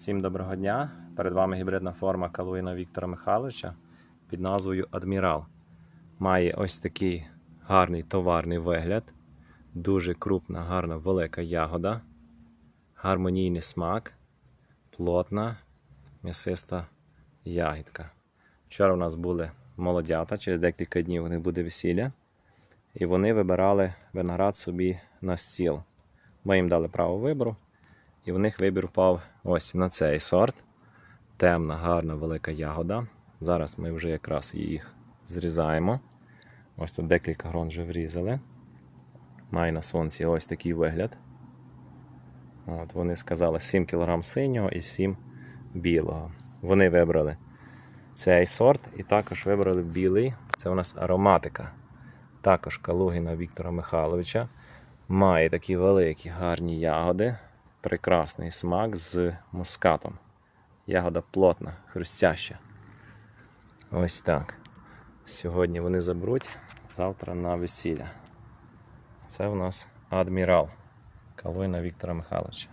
Всім доброго дня! Перед вами гібридна форма Калуїна Віктора Михайловича під назвою Адмірал. Має ось такий гарний товарний вигляд, дуже крупна, гарна, велика ягода, гармонійний смак, плотна, м'ясиста ягідка. Вчора у нас були молодята, через декілька днів у них буде весілля. І вони вибирали виноград собі на стіл. Ми їм дали право вибору. І в них вибір впав ось на цей сорт. Темна, гарна, велика ягода. Зараз ми вже якраз їх зрізаємо. Ось тут декілька грон вже врізали. Має на сонці ось такий вигляд. От, вони сказали 7 кг синього і 7 білого. Вони вибрали цей сорт і також вибрали білий. Це у нас ароматика. Також Калугіна Віктора Михайловича. Має такі великі гарні ягоди прекрасний смак з мускатом. Ягода плотна, хрустяща. Ось так. Сьогодні вони заберуть, завтра на весілля. Це в нас адмірал Калуйна Віктора Михайловича.